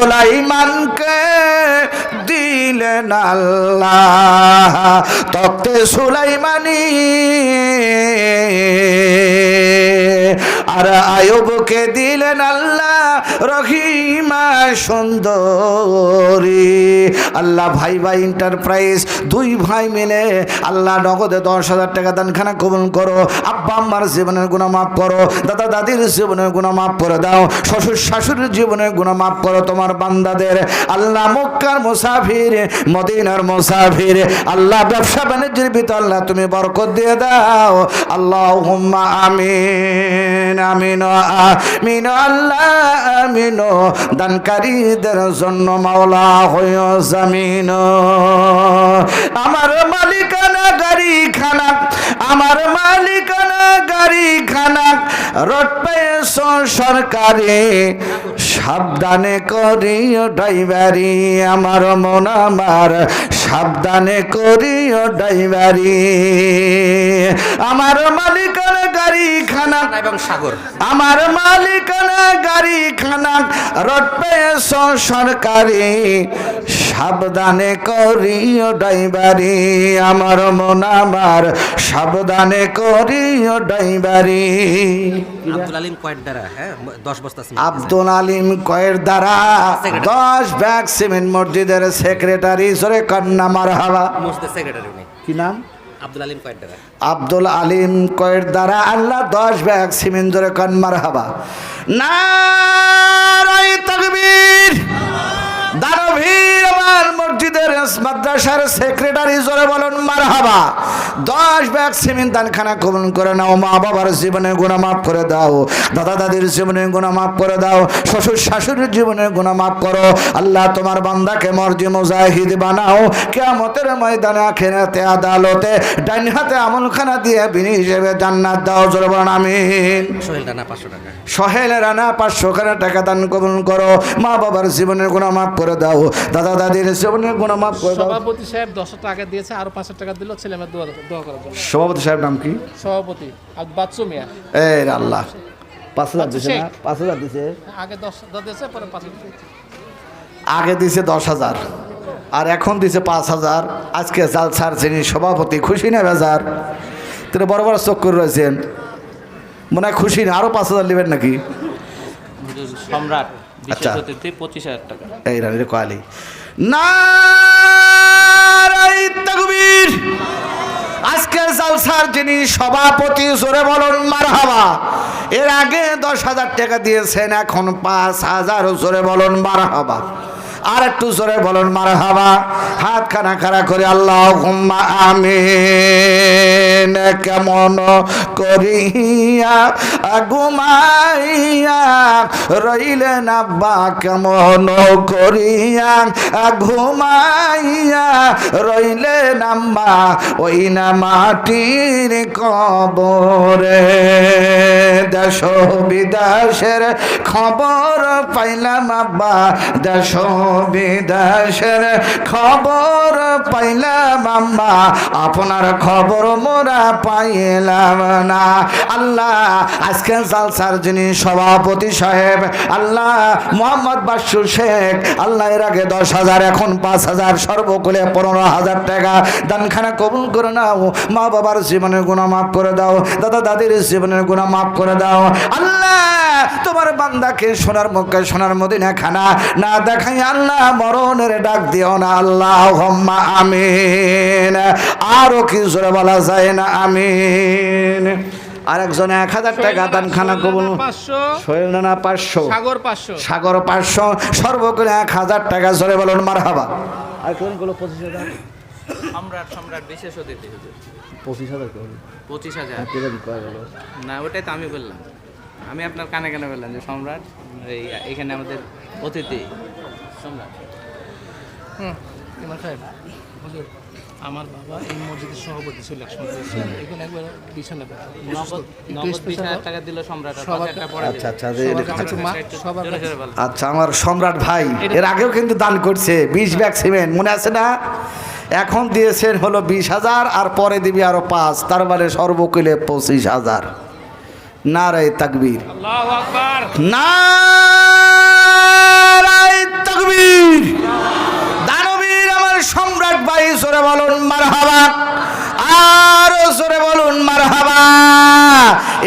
সুলাইমানকে দিলেন আল্লাহ। তক্তে সুলাইমানি। আর আয়ুবকে দিলেন আল্লাহ রহিমা সুন্দরী। আল্লাহ ভাই ভাই এন্টারপ্রাইজ দুই ভাই মিলে আল্লাহ নগদে দশ হাজার টাকা দানখানা কবুল করো। আব্বা আম্মার জীবনের গুণা মাফ করো। দাদা দাদির জীবনের গুণা মাফ করে দাও। শ্বশুর শাশুড়ির জীবনের গুণা মাফ করো তোমার বান্দাদের। আল্লাহ মক্কার মুসাফির, মদিনার মুসাফির। আল্লাহ ব্যবসা বাণিজ্যের ভিতর আল্লাহ তুমি বরকত দিয়ে দাও। আল্লাহ আমিন। আমিন আমিন, আল্লাহ আমিন। দানকারীদের জন্য মাওলা হয়ে জামিন। আমার মালিকানা গাড়ি খানা আমার মালিকানা গাড়ি খানা রোড পেয়েছ সরকারি সাবধানে করিও ড্রাইভারি। আমার মন আমার সাবধানে করিও ড্রাইভারি। আমার মালিকানা গাড়ি খানা এবং সাগর। আমার মালিকানা গাড়ি খানা রোড পেয়েছ সরকারি সাবধানে করিও ড্রাইভারি আমার মন আমার সাবধানে করিও ড্রাইভারি। আব্দুল আলিম কয়েক দ্বারা হ্যাঁ? দশ বস্তা আব্দুল আলিম কয়ের দ্বারা দশ ব্যাগ সিমেন্ট মসজিদের সেক্রেটারি সরে কন্যা মার হাওয়া সেক্রেটারি কি নাম? আব্দুল আলিম কয়ের দ্বারা? আল্লাহ দশ ব্যাগ সিমেন্ট কন মার হাবা না তকবীর আমার মসজিদের মাদ্রাসার সেক্রেটারি জোরে বলুন মার দশ ব্যাগ সিমেন্ট দানখানা কবুল করে নাও মা বাবার জীবনে গুণা মাফ করে দাও দাদা দাদির জীবনে গুণা মাফ করে দাও শ্বশুর শাশুড়ির জীবনে গুণা মাফ করো। আল্লাহ তোমার বান্দাকে মর্জি মুজাহিদ বানাও। কেয়ামতের ময়দানে আখেরাতে আদালতে ডাইন হাতে আমলখানা দিয়ে বিনি হিসেবে জান্নাত দাও জোরে বলুন আমিন। সোহেল রানা পাঁচশো টাকা। সহেল রানা পাঁচশো খানা টাকা দান কবুল করো। মা বাবার জীবনের গুণা মাফ করে দাও দাদা দাদির জীবনের গুণা মাফ করে দাও। সভাপতি সাহেব দশ টাকা দিয়েছে আরও পাঁচশো টাকা দিল ছেলে মেয়ে দোয়া দোয়া করার জন্য। সভাপতি সাহেব নাম কি? সভাপতি বাচ্চু মিয়া। এই আল্লাহ পাঁচ হাজার দিছে না? পাঁচ হাজার দিছে? আগে দশ পরে পাঁচ আগে দিছে দশ হাজার আর এখন দিছে পাঁচ হাজার। আজকে জালসার যিনি সভাপতি খুশি না বেজার? তিনি বড় বড় চোখ করে রয়েছেন। মনে হয় খুশি না আরও পাঁচ হাজার নেবেন নাকি? সম্রাট আচ্ছা। পঁচিশ হাজার টাকা। এই রানীর কোয়ালি। না তকবীর! আজকের জালসার যিনি সভাপতি, জোরে বলুন, মারহাবা। এর আগে দশ হাজার টাকা দিয়েছেন, এখন পাঁচ হাজার, জোরে বলুন, মারহাবা। আর একটু জোরে বলুন, মারহাবা। হাত খানা খাড়া করে আল্লাহ আমি কেমন করিয়া ঘুমাইয়া রইলেন আব্বা, কেমন করিয়া ঘুমাইয়া রইলেন আম্মা, ওই না মাটির কবরে। দেশ বিদেশের খবর পাইলাম আব্বা, দেশ বিদেশের খবর পাইলাম আম্মা। আপনার খবর মোরা পাইলাম না। আল্লাহ, আজকে জালসার যিনি সভাপতি সাহেব, আল্লাহ মোহাম্মদ বাসু শেখ, আল্লাহ এর আগে দশ হাজার, এখন পাঁচ হাজার, সর্বকুলে পনেরো হাজার টাকা দানখানা কবুল করে নাও। মা বাবার জীবনের গুণা মাফ করে দাও। দাদা দাদির জীবনের গুণা মাফ করে দাও। আল্লাহ, তোমার বান্দাকে সোনার মুখে, সোনার মদিনা খানা না দেখাই আল্লাহ মরণের ডাক দিও না আল্লাহ হম্মা আমিন। আরও কি জোরে বলা যায় না আমিন। আরেকজন এক হাজার টাকা দান খানা কবুল পাঁচশো? পাঁচশো। সাগর পাঁচশো। সাগর পাঁচশো। সর্বকুলে এক হাজার টাকা জোরে বলুন মার হাবা আর কোনগুলো পঁচিশ হাজার। সম্রাট সম্রাট বিশেষ অতিথি পঁচিশ হাজার পঁচিশ হাজার। না ওটাই তো আমি বললাম। আমি আপনার কানে কানে বললাম যে সম্রাট এই এখানে আমাদের অতিথি। হুম ইমাম সাহেব হুজুর আমার বাবা এই মসজিদের সভাপতি ছিল এখানে একবার বিছানা আচ্ছা আচ্ছা আচ্ছা। আচ্ছা আমার সম্রাট ভাই এর আগেও কিন্তু দান করছে বিশ ব্যাগ সিমেন্ট মনে আছে না? এখন দিয়েছেন হলো বিশ হাজার আর পরে দিবি আরও পাঁচ তার মানে সর্বকুলে পঁচিশ হাজার। না রে তাকবীর দানবীর। দানবীর আমার সম্রাট বাড়ি সরে বলুন মারহাবা। আর জোরে বলুন, মারহাবা।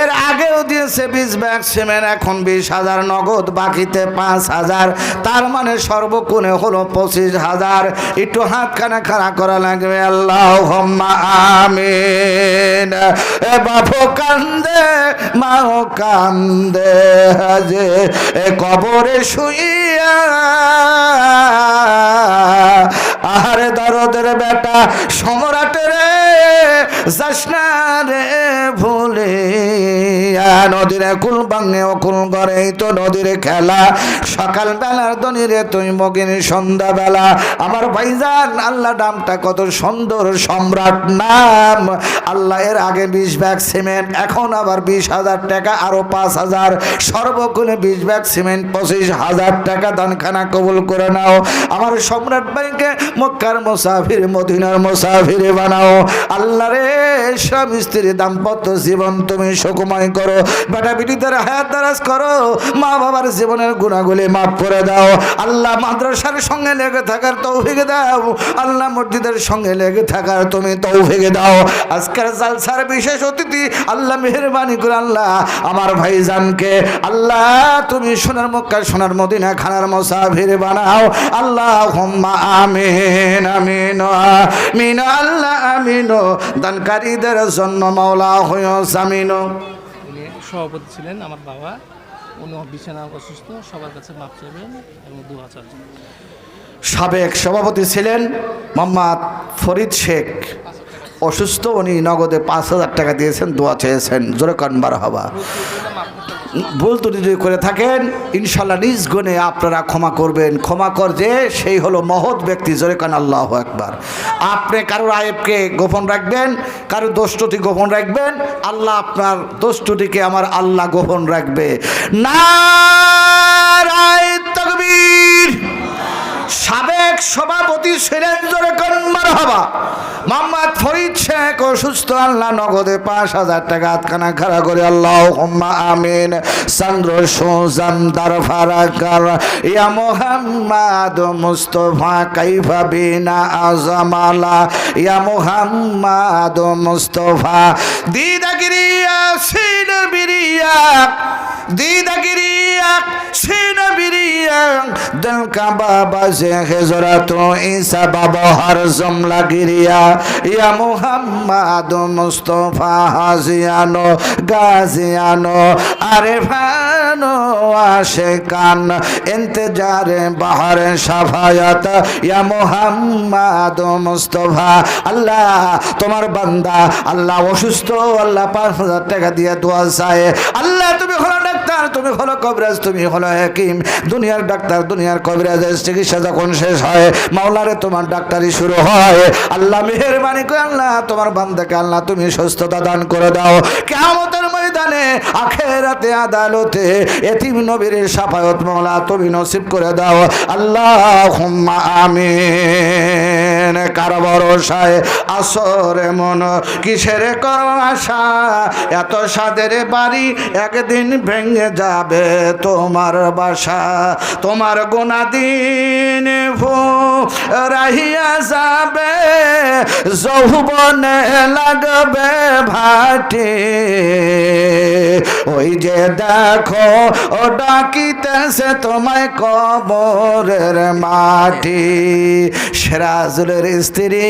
এর আগেও দিয়েছে বিশ ব্যাগ সিমেন্ট, এখন বিশ হাজার, নগদ, বাকিতে পাঁচ হাজার। তার মানে সর্বক্ষণে হলো পঁচিশ হাজার। একটু হাত কানা খাড়া করা লাগবে আল্লাহ এ বাপু কান্দে কান্দে, যে এ কবরে শুইয়া। আহারে দরদের বেটা, সম্রাটের যাস রে ভুলে। নদীরে কুল বাংনে অকুল তো নদীর খেলা। সকাল বেলার দনিরে তুই মগিনী সন্ধ্যা বেলা আমার ভাইজান, আল্লাহ নামটা কত সুন্দর সম্রাট নাম। আগে বিশ ব্যাগ সিমেন্ট, এখন আবার বিশ হাজার টাকা পাঁচ হাজার। বিশ ব্যাগ সিমেন্ট, পঁচিশ হাজার টাকা দানখানা কবুল করে নাও। আমার সম্রাট ভাইকে মক্কার মুসাফির, মদিনার মুসাফির বানাও। আল্লাহ রে, স্বামী স্ত্রী দাম্পত্য জীবন তুমি সুকুময় করো। বেটা বিটিদের হায়াত দারাজ করো। মা বাবার জীবনের গুণাগুলি মাফ করে দাও। আল্লাহ মাদ্রাসার সঙ্গে লেগে থাকার তৌফিক দাও। আল্লাহ মসজিদের সঙ্গে লেগে থাকার তুমি তৌফিক দাও। আজকের জালসার বিশেষ অতিথি আল্লাহ মেহরবানি করে আল্লাহ, আমার ভাইজানকে। আল্লাহ, তুমি সোনার মক্কা, সোনার মদিনা, খানার মশা মোসাফির বানাও। আল্লাহ আমিন আমিন আমিন, আল্লাহ, আমিন। দানকারীদের জন্য মাওলা হয়ে জামিন। সভাপতি ছিলেন আমার বাবা। উনি বিছানা অসুস্থ, সবার কাছে মাপ চাইবেন এবং দু হাজার সাবেক সভাপতি ছিলেন মোহাম্মদ ফরিদ শেখ। অসুস্থ, উনি নগদে পাঁচ হাজার টাকা দিয়েছেন, দোয়া চেয়েছেন। জোরে কনবার হবা। ভুল ত্রুটি যদি করে থাকেন ইনশাল্লাহ নিজ গুণে আপনারা ক্ষমা করবেন। ক্ষমা কর যে সেই হলো মহৎ ব্যক্তি, জোরে কান আল্লাহ একবার আপনি কারোর আয়েবকে গোপন রাখবেন, কারোর দোষটুটি গোপন রাখবেন, আল্লাহ আপনার দোষ্টটিকে আমার আল্লাহ গোপন রাখবে। না তকবীর। সাবেক সভাপতি জোরে কন্মার হবা। মোহাম্মদ ফরিদ শেখ অসুস্থ আল্লাহ নগদে পাঁচ হাজার টাকা আতখানা খাড়া করে আল্লাহ হুম্মা আমিন। চন্দ্র, সোজান দারফারাকার ইয়া মোহাম্মদ মুস্তফা, কাইফা বিনা আজমালা, ইয়া মোহাম্মদ মুস্তফা। দিদাগিরিয়া সিন دیدگیریق سینبیریق دل کا بابا سے حضرت و عیسیٰ بابا ہر زملہ گریا یا محمد مصطفیٰ حازیانو گازیانو عرفان জানো আসে কান, ইন্তজারে বাহারে সাফায়াত। ইয়া মোহাম্মদ মুস্তফা, আল্লাহ তোমার বান্দা, আল্লাহ অসুস্থ, আল্লাহ পাঁচ হাজার টাকা দিয়ে দোয়া চায়। আল্লাহ তুমি হলো ডাক্তার, তুমি হলো কবিরাজ, তুমি হলো হাকিম। দুনিয়ার ডাক্তার, দুনিয়ার কবিরাজের চিকিৎসা যখন শেষ হয়, মাওলারে তোমার ডাক্তারি শুরু হয়। আল্লাহ মেহরবানি করে আল্লাহ তোমার বান্দাকে আল্লাহ তুমি সুস্থতা দান করে দাও। কেমতের ময়দানে আখেরাতে আদালতে এতিম নবীর সাফায়ত মাওলা তুমি নসিব করে দাও। আল্লাহ আমিন। কার ভরসায় আসরে মন কিসের করো আশা এত সাদের বাড়ি একদিন ভেঙে যাবে তোমার বাসা। তোমার গোনা দিন ভু রাহিয়া যাবে। যৌবনে লাগবে ভাটি। ওই যে দেখো ও ডাকিতেছে তোমায় কবরের মাটি। সেরাজুলের স্ত্রী,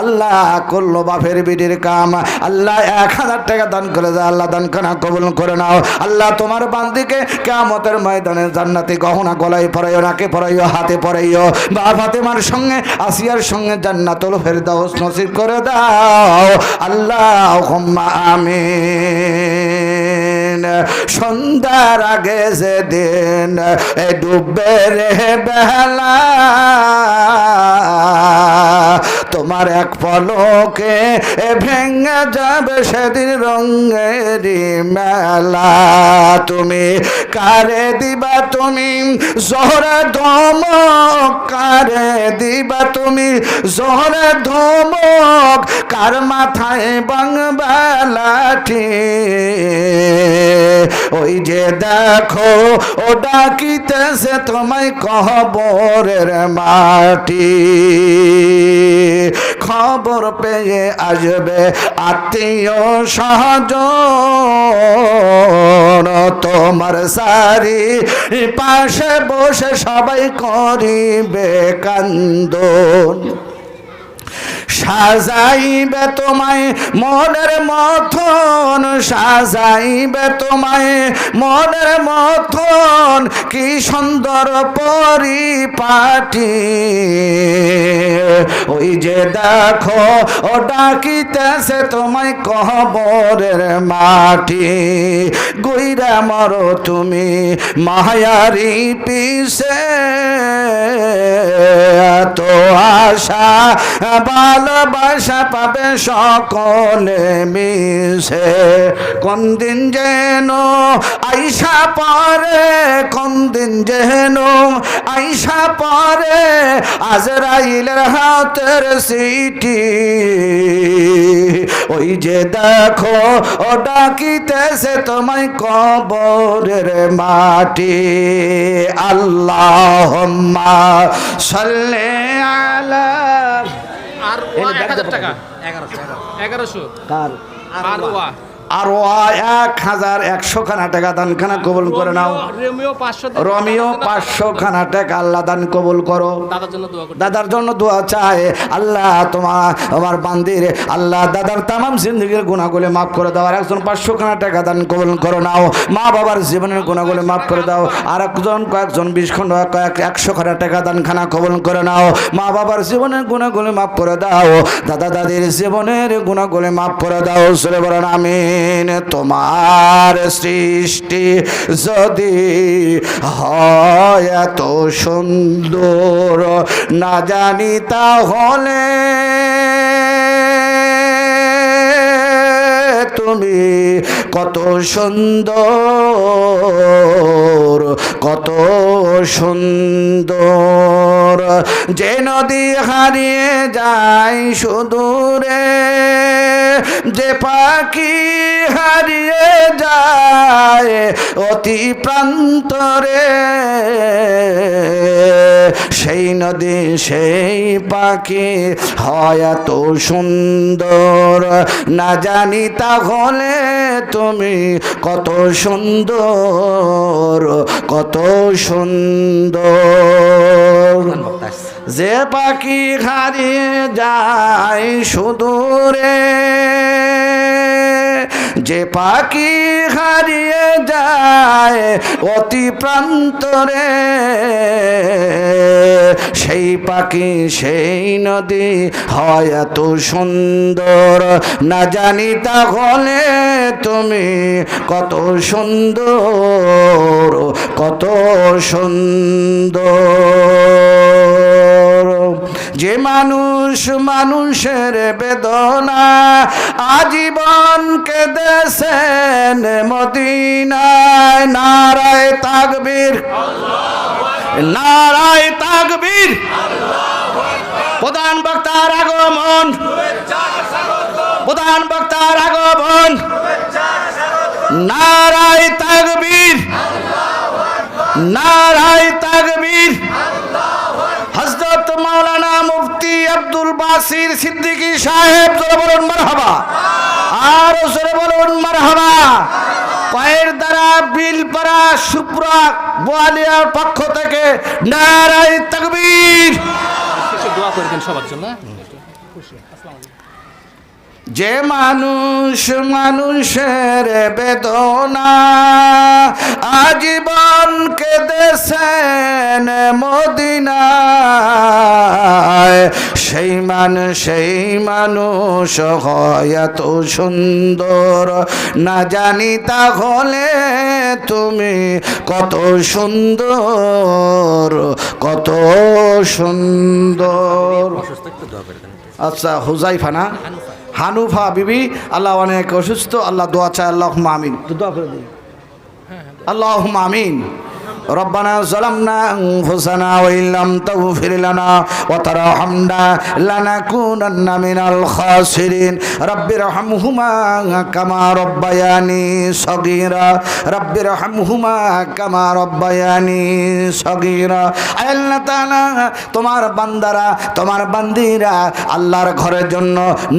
আল্লাহ করল বাপের বিটির কাম। আল্লাহ এক হাজার টাকা দান করে দেয় আল্লাহ দান খানা কবুল করে নাও। আল্লাহ তোমার বান্দিকে কেমতের ময়দানে জান্নাতি গহনা গলায় পরাইও, নাকে পরাইও, হাতে পরাইও। বাপ ফাতেমার সঙ্গে, আসিয়ার সঙ্গে জান্নাতুল ফেরদাউস নসিব করে দাও। আল্লাহ আমিন। সন্ধ্যার আগে যেদিন দিন ডুববে রে বেলা। তোমার এক পলকে ভেঙে যাবে সেদিন রঙেরই মেলা। তুমি কারে দিবা তুমি? জোহরে ধমক। কারে দিবা তুমি? জোহরে ধমক। কার মাথায় বাংবালাটি ওই যে দেখো, ও ডাকিতেছে তোমায় কহবরের মাটি। খবর পেয়ে আসবে আত্মীয় সহজ তোমার সারি পাশে বসে সবাই করিবে কান্দন। সাজাইবে তোমায় মনের মতন সাজাইবে তোমায় মনের মতন কি সুন্দর পরিপাটি। ওই যে দেখো, ও ডাকিতেছে তোমায় কবরের মাটি। গুইরা মরো তুমি মায়ারি পিসে তো আশা ভালোবাসা পাবে সকলে মিশে। কোন দিন যেন আইসা পরে কোন দিন যেন আইসা পরে আজরাইলের হাতের সিটি। ওই যে দেখো, ও ডাকিতেছে তোমায় কবরের মাটি। আল্লাহ সাল্লে আলা এক হাজার টাকা। এগারোশো এগারোশো। কার? আর আর ও এক হাজার একশো খানা টাকা দান খানা কবুল করে নাও। রমিও পাঁচশো খানা টাকা আল্লাহ দান কবুল করো। দাদার জন্য দোয়া চায়। আল্লাহ তোমার আমার বান্দির আল্লাহ দাদার তামাম জিন্দগির গুণাগুলি মাফ করে দাও। আর একজন পাঁচশো খানা টাকা দান কবুল করো নাও। মা বাবার জীবনের গুণাগুলি মাফ করে দাও। আর একজন কয়েকজন বিশ খন্ড কয়েক একশো খানা টাকা দান খানা কবুল করে নাও। মা বাবার জীবনের গুণাগুলি মাফ করে দাও। দাদা দাদির জীবনের গুণাগুলি মাফ করে দাও। চলে বলেন আমিন তোমার সৃষ্টি যদি হয় এত সুন্দর, না জানি তাহলে তুমি কত সুন্দর কত সুন্দর। যে নদী হারিয়ে যায় সুদূরে যে পাখি হারিয়ে যায় অতি প্রান্তরে, সেই নদী, সেই পাখি হয় এত সুন্দর না জানি তাহলে তুমি কত সুন্দর কত সুন্দর। যে পাখি হারিয়ে যায় সুদূরে, যে পাখি হারিয়ে যায় অতি প্রান্তরে সেই পাখি সেই নদী হয় এত সুন্দর। না জানি তাহলে তুমি কত সুন্দর কত সুন্দর। মানুষ মানুষের বেদনা আজীবন কেঁদেছেন মদিনায়। নারায় তাকবীর। নারায় তাকবীর। প্রধান বক্তার আগমন। প্রধান বক্তার আগমন। নারায় তাকবীর। নারায় তাকবীর। হজরত মাওলানা মুফতি আব্দুল বাসির সিদ্দিকী সাহেব, জোরে বলুন মারহাবা। আর জোরে বলুন মারহাবা। পায়ের দ্বারা বিলপাড়া সুপ্রা বোয়ালিয়ার পক্ষ থেকে নারায় তাকবীর। দোয়া করে দেন সবার জন্য? যে মানুষ মানুষের বেদনা আজীবন কে কেঁদেছেন মদিনায়। সেই মান সেই মানুষ হয় এত সুন্দর। না জানি তাহলে তুমি কত সুন্দর কত সুন্দর। আচ্ছা হুজাইফা না? হানুফা বিবি আল্লাহ অনেক অসুস্থ আল্লাহ দোয়া চায় আল্লাহ দোয়া করে দিই আল্লাহ আমিন। ربنا ظلمنا أنفسنا وإن لم تغفر لنا وترحمنا لنكونن من الخاسرين رب ارحمهما كما ربياني صغيرا رب ارحمهما كما ربياني صغيرا আল্লাহ তাআলা তোমার বান্দারা তোমার বান্দিরা আল্লাহর ঘরের জন্য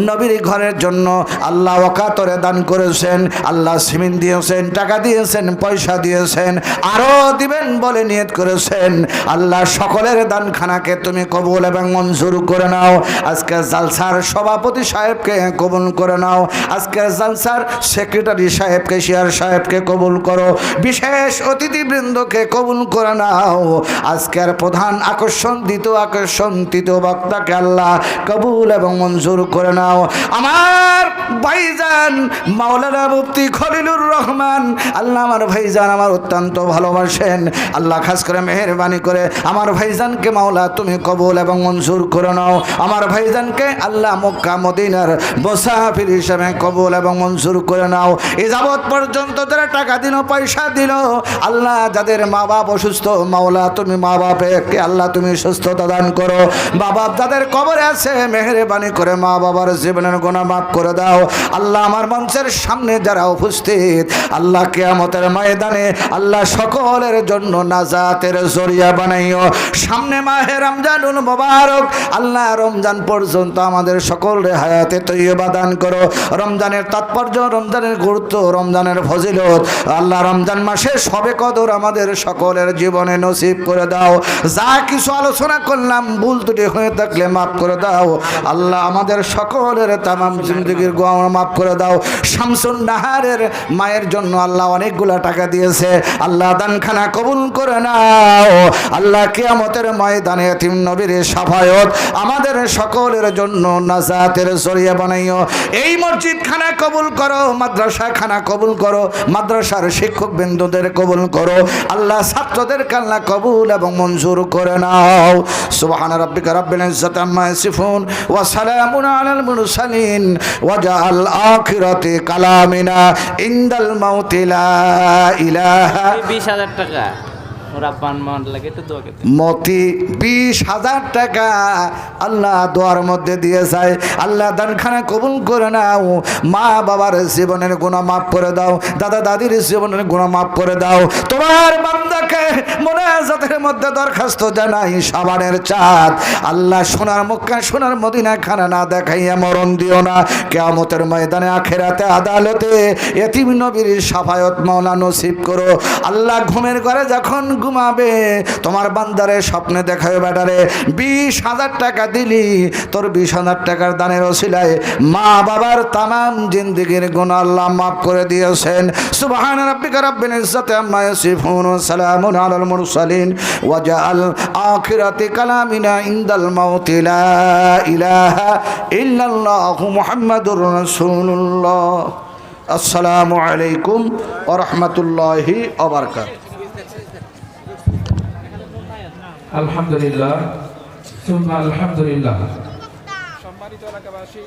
নবীর ঘরের জন্য আল্লাহ ওকাতরে দান করেছেন আল্লাহ সিমেন্ট দিয়েছেন টাকা দিয়েছেন পয়সা দিয়েছেন আরও দিবেন বলে নিয়ত করেছেন। আল্লাহ সকলের দানখানাকে তুমি কবুল এবং মঞ্জুর করে নাও। আজকে জালসার সভাপতি সাহেবকে কবুল করে নাও। আজকে জালসার সেক্রেটারি সাহেবকে, শিয়ার সাহেবকে কবুল করো। বিশেষ অতিথিবৃন্দকে কবুল করে নাও। আজকের প্রধান আকর্ষণ, দ্বিতীয় আকর্ষণ, তৃতীয় বক্তাকে আল্লাহ কবুল এবং মঞ্জুর করে নাও। আমার ভাইজান মাওলানা মুফতি খলিলুর রহমান, আল্লাহ আমার ভাইজান আমার অত্যন্ত ভালোবাসেন। আল্লাহ খাস করে মেহরবানি করে, আমার ভাইজানকে মাওলা তুমি কবুল এবং মঞ্জুর করে নাও। আমার ভাইজানকে আল্লাহ মক্কা, মদিনার বসাফির হিসেবে কবুল এবং মঞ্জুর করে নাও। এ যাবৎ পর্যন্ত যারা টাকা দিল, পয়সা দিল, আল্লাহ যাদের মা বাপ অসুস্থ, মাওলা তুমি মা বাপকে আল্লাহ তুমি সুস্থতা দান করো। বাপ যাদের কবরে আছে, মেহরবানি করে মা বাবার জীবনের গোনা মাফ করে দাও। আল্লাহ আমার মঞ্চের সামনে যারা উপস্থিত, আল্লাহ কেয়ামতের ময়দানে আল্লাহ সকলের জন্য নাজাতের জরিয়া বানাইও। সামনে মাহে রমজানুল মোবারক, আল্লাহ রমজান পর্যন্ত আমাদের সকলের হায়াতে তৈবা দান করো। রমজানের তাৎপর্য, রমজানের গুরুত্ব, রমজানের ফজিলত, আল্লাহ রমজান মাসে সবে কদর আমাদের সকলের জীবনে নসিব করে দাও। যা কিছু আলোচনা করলাম, ভুল ত্রুটি হয়ে থাকলে মাফ করে দাও। আল্লাহ আমাদের সকলের তামাম জিন্দগির গোয়া মাফ করে দাও। শামসুন নাহারের মায়ের জন্য আল্লাহ অনেকগুলা টাকা দিয়েছে। আল্লাহ দানখানা কবুল করে নাও। আল্লাহ কিয়ামতের ময়দানে এতিম নবীর সাফায়ত আমাদের সকলের জন্য নাজাতের জরিয়া বানাইও। এই মসজিদ খানা কবুল করো মাদ্রাসা খানা কবুল করো, মাদ্রাসার শিক্ষক বিন্দুদের কবুল করো। আল্লাহ ছাত্রদের কান্না কবুল এবং মঞ্জুর করে নাও। সুবহান রাব্বিকা রাব্বিল ইজ্জাতি আম্মা ইয়াসিফুন ওয়া সালামুন আলাল মুরসালিন। ওয়া জাআল আখিরাতি কালামিনা। ইনদাল মাউতি লা ইলাহা বিশ হাজার টাকা। মতি বিশ হাজার টাকা আল্লাহ দোয়ার মধ্যে দিয়ে যায় আল্লাহ দানখানা কবুল করে নাও। মা বাবার জীবনের গুণা মাফ করে দাও। দাদা দাদির জীবনের গুণা মাফ করে দাও। তোমার বান্দাকে মনে যাদের মধ্যে দরখাস্ত জানাই সাবানের চাঁদ। আল্লাহ সোনার মক্কা, সোনার মদিনা খানা না দেখাইয়া মরণ দিও না। কেয়ামতের ময়দানে আখেরাতে আদালতে এতিম নবীর সাফায়ত মাওলা নসিব করো। আল্লাহ ঘুমের ঘরে যখন ঘুমাবে। তোমার বান্দারে স্বপ্নে দেখাবে ব্যাটারে, বিশ হাজার টাকা দিলি, তোর বিশ হাজার টাকার দানের ওসিলায় মা বাবার তামাম জিন্দিগির গুণ আল্লাহ মাফ করে দিয়েছেন। সুবহান রাব্বিকা রাব্বিল ইজ্জাতি আম্মা ইয়াসিফুন ওয়া সালামুন আলাল মুরসালিন। ওয়া জাআল আখিরাতি কালামিনা ইনদাল মাউতি লা ইলাহা ইল্লাল্লাহু মুহাম্মাদুর রাসূলুল্লাহ। আসসালামু আলাইকুম ওয়া রাহমাতুল্লাহি ওয়া বারাকাতুহু। আলহামদুলিল্লাহ আলহামদুলিল্লাহ। সম্মানিত এলাকাবাসী